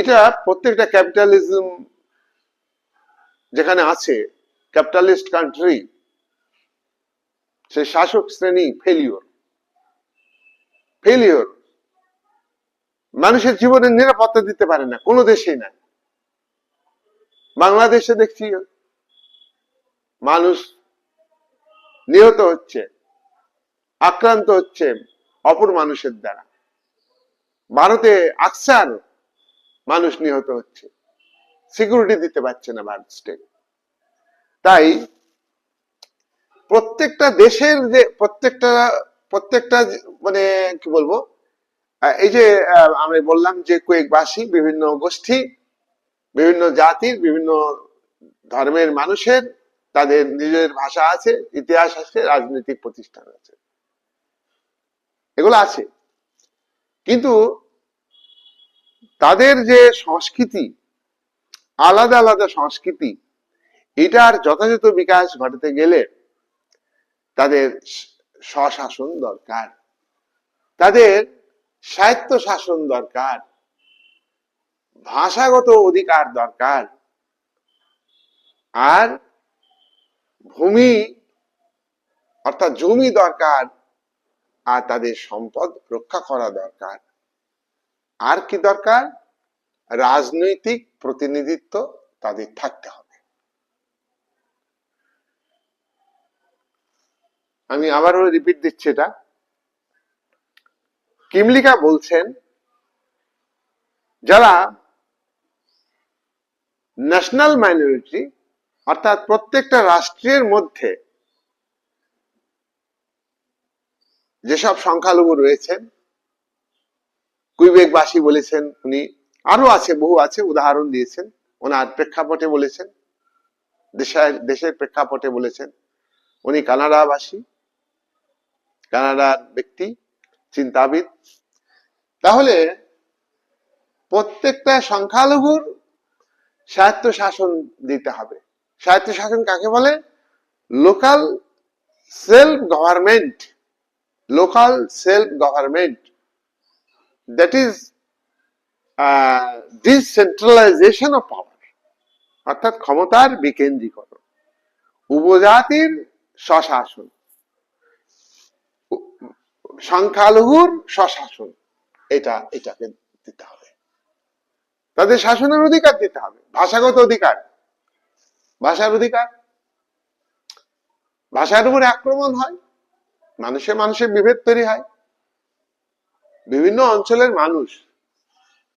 এটা প্রত্যেকটা ক্যাপিটালিজম যেখানে আছে ক্যাপিটালিস্ট কান্ট্রি সেই শাসক শ্রেণি ফেলিওর ফেলিওর মানুষের জীবনের নিরাপত্তা দিতে পারে না, কোনো দেশেই না। বাংলাদেশে দেখছি, মানুষ নিহত হচ্ছে, আক্রান্ত হচ্ছে অপর মানুষের দ্বারা। ভারতে আকসার মানুষ নিহত হচ্ছে। সিকিউরিটি দিতে পারছে না ভারত স্টেট তাই প্রত্যেকটা দেশের যে প্রত্যেকটা প্রত্যেকটা মানে কি বলব এই যে আমি বললাম যে কুয়েকবাসী বিভিন্ন গোষ্ঠী, বিভিন্ন জাতির, বিভিন্ন ধর্মের মানুষের, তাদের নিজের ভাষা আছে, ইতিহাস আছে, রাজনৈতিক প্রতিষ্ঠান আছে। এগুলো আছে। কিন্তু তাদের যে সংস্কৃতি, আলাদা আলাদা সংস্কৃতি, এটার যথাযথ বিকাশ ঘটাতে গেলে তাদের স্বশাসন দরকার। তাদের সাহিত্য শাসন দরকার। ভাষাগত অধিকার দরকার। আর ভূমি, অর্থাৎ জমি দরকার। আর তাদের সম্পদ রক্ষা করা দরকার। আর কি দরকার? রাজনৈতিক প্রতিনিধিত্ব তাদের থাকতে হবে। আমি আবারও রিপিট দিচ্ছি এটা। কিমলিকা বলছেন, যারা ন্যাশনাল মাইনরিটি অর্থাৎ প্রত্যেকটা রাষ্ট্রের মধ্যে যেসব সংখ্যালঘু রয়েছেন কুইবেকবাসী বলেছেন উনি। আরও আছে, বহু আছে, উদাহরণ দিয়েছেন। ওনার প্রেক্ষাপটে বলেছেন, দেশের দেশের প্রেক্ষাপটে বলেছেন। উনি কানাডাবাসী, কানাডার ব্যক্তি, চিন্তাবিদ। তাহলে প্রত্যেকটা সংখ্যালঘুর স্বায়ত্ত শাসন দিতে হবে। স্বায়ত্ত শাসন কাকে বলে? Local self government. Local self government. That is decentralisation of power অর্থাৎ ক্ষমতার বিকেন্দ্রীকরণ। উপজাতির স্বশাসন। সংখ্যালঘুর স্বশাসন। এটা, এটাকে দিতে হবে। তাদের শাসনের অধিকার দিতে হবে। ভাষাগত অধিকার। ভাষার অধিকার। ভাষার উপরে আক্রমণ হয়। মানুষে মানুষের বিভেদ তৈরি হয়। বিভিন্ন অঞ্চলের মানুষ